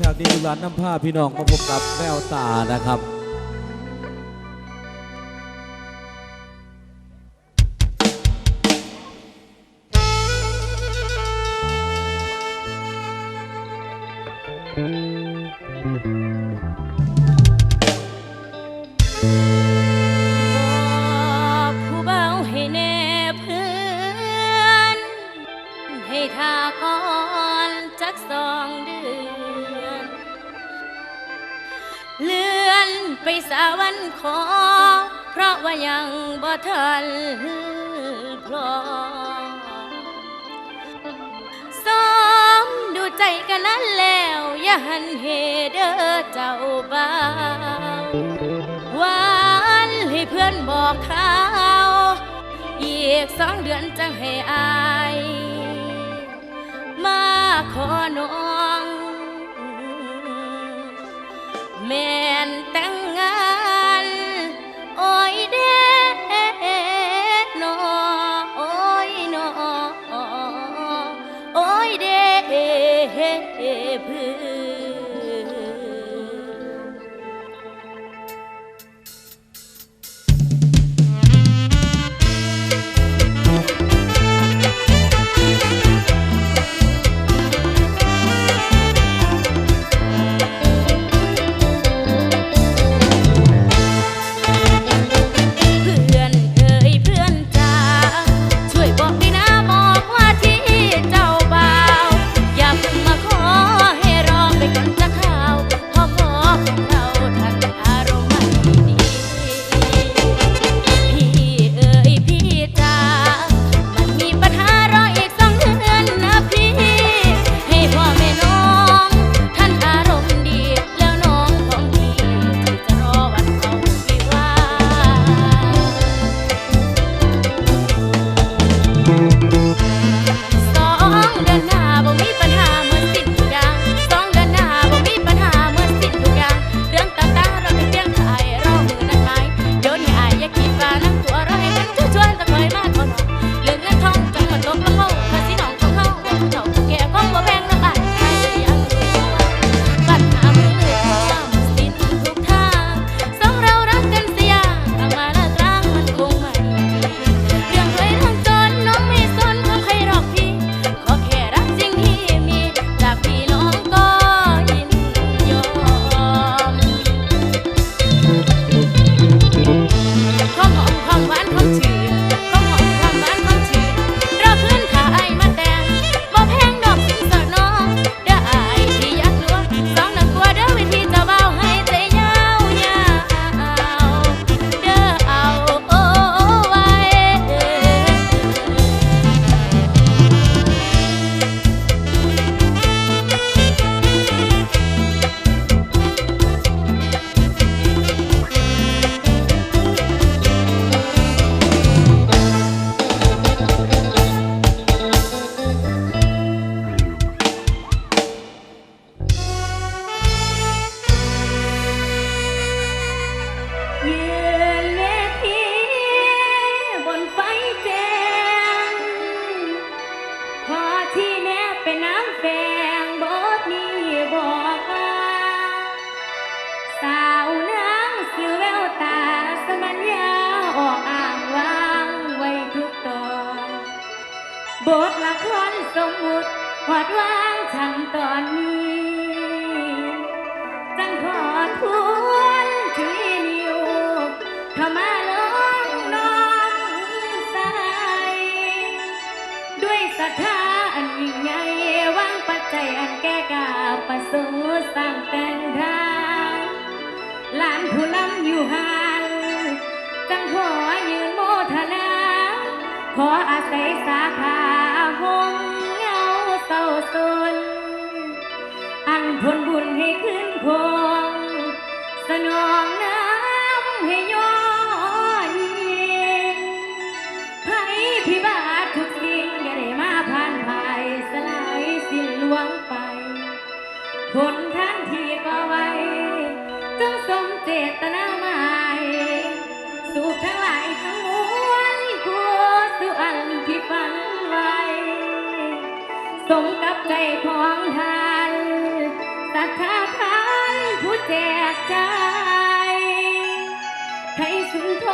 ฉาวนี้ร้านน้ำผ้าพี่น้องมาพบกับแววตานะครับ วันขอ เพราะว่ายังบ่ทันพลอซ้อมดูใจกันนั้นแล้ว อย่าหันเหเด้อเจ้าบ่าวหวานให้เพื่อนบอกข่าวอีกสองเดือนจะให้อาย มาขอน้องแม่ ফের บทละครสมมุติหอดว่างฉันตอนนี้จังขอทวนที่นิวเข้ามาลงน้องสายด้วยศรัทธาอันยิ่งใหญ่วางปัจจัยอันแก่กาประสูสร้างเต่นทางลานผู้ล้ำอยู่ห่างจังขอยืนโมทนาขออาศัยสา สมกับใจของท่านตัทาทานผู้แจกใจใครสุนท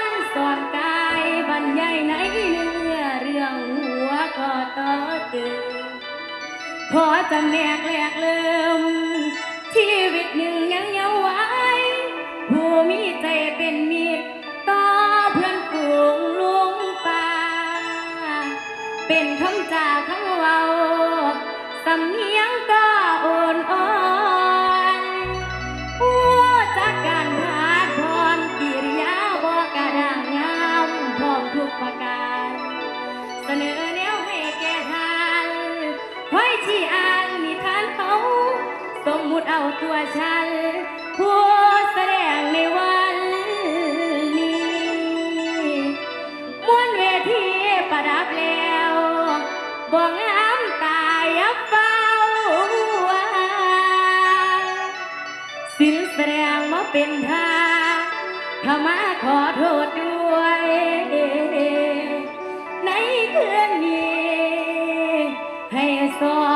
รสอนกายบรรยายไหนเนื้อเรื่องหัวก็ต่อตื่นขอจำแนกแหลกเลิมชีวิตหนึ่งยังเยาวไว้ผู้มีใจเป็น เอาตัวฉัน ผู้แสดงในวันนี้มวนเวทีประดับแล้วบ่งามตายับเฝ้าว่าสินแสดงมาเป็นทางข้ามาขอโทษด้วย ในคืนนี้ให้ซอ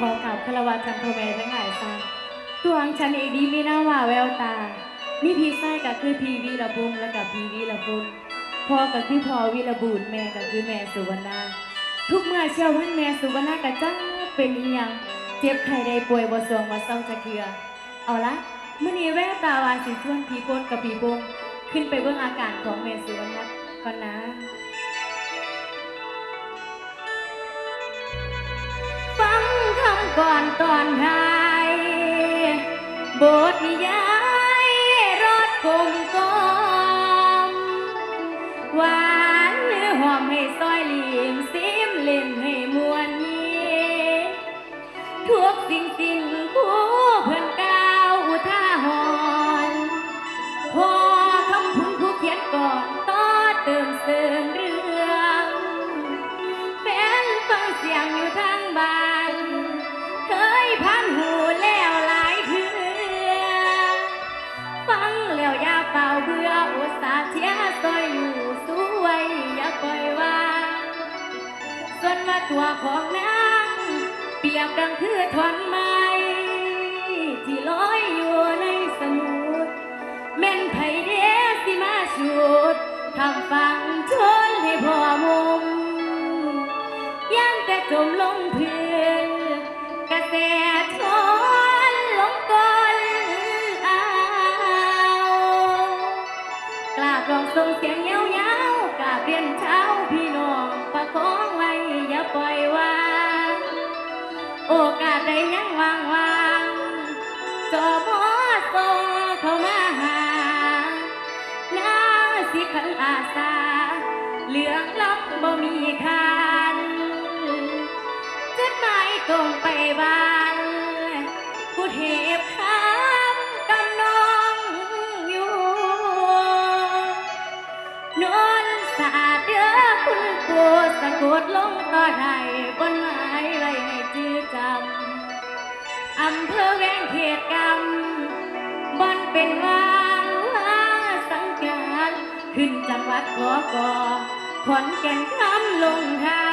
ขอกราบคารวะจันทแม่ทั้งหลายซะตัวของฉันเองดีมีหน้าว่าแววตา มีพี่ชายก็คือพี่วีระบุงและกับพี่วีระบุญพ่อก็คือพ่อวีระบุญแม่ก็คือแม่สุวรรณาทุกเมื่อเชื่อวันแม่สุวรรณากะจ้าเป็นอีหยังเจ็บไข้ได้ป่วยบ่สวงบ่เศร้าจะเคือเอาละมื้อนี้แววตาวาสิชวนพี่โพนกับพี่บงขึ้นไปเบิ่งอาการของแม่สุวรรณาก่อนนะ ก่อนตอนท้ายบทนิยายรถกลมกลมหวานเนื้อหอมให้ซอยลิมซิมเล่นให้มวนนี้ทุกสิ่งสิ่งคู่ ว่าตัวของนางเปียกดังคือถอนไม้ที่ลอยอยู่ในสมุทรแม่นไผเดสิมาชุดทำฟังชนให้พอมุมย่างแต่จมลง ส่งเสียงเยาวๆกาเปลี่ยนเช้าพี่น้องประคองไว้อย่าปล่อยวางโอกาสใดยังวางวางจอบอโซเข้ามาหาน้าสิขันอาสาเหลืองล้ำบ่มีคันจดหมายตรงไปบ้านผู้เทพ งเหตุกรรมบอนเป็นวางว่าสังกัดขึ้นจังหวัดกอกอขอนแก่นคำลงทา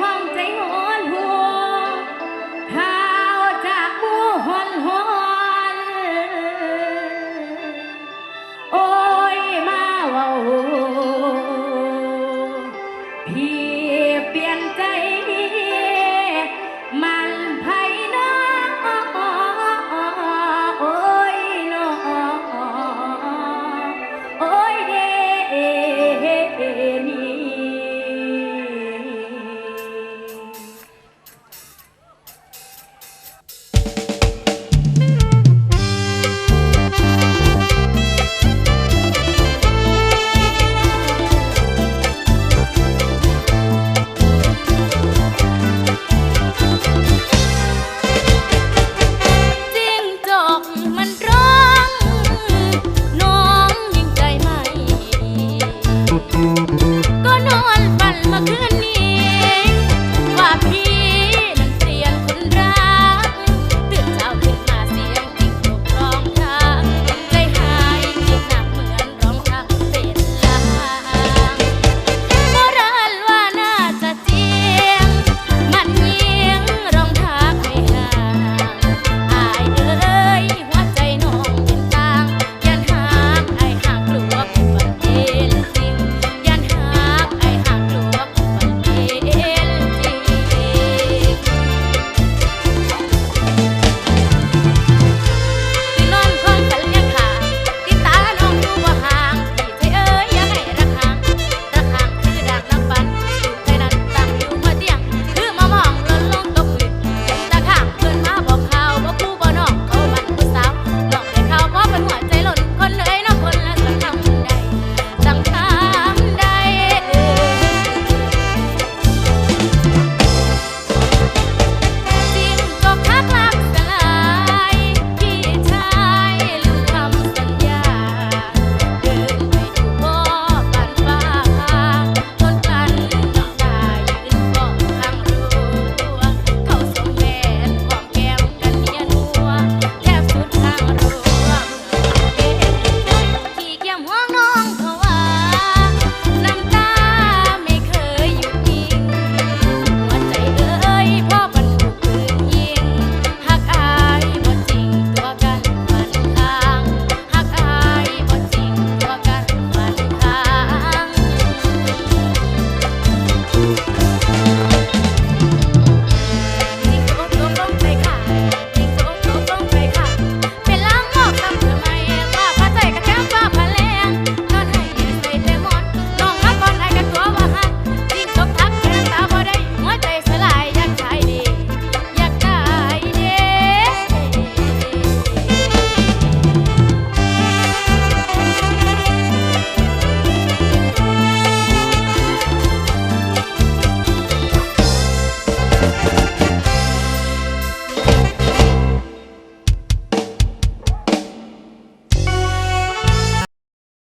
ห้องใจหอ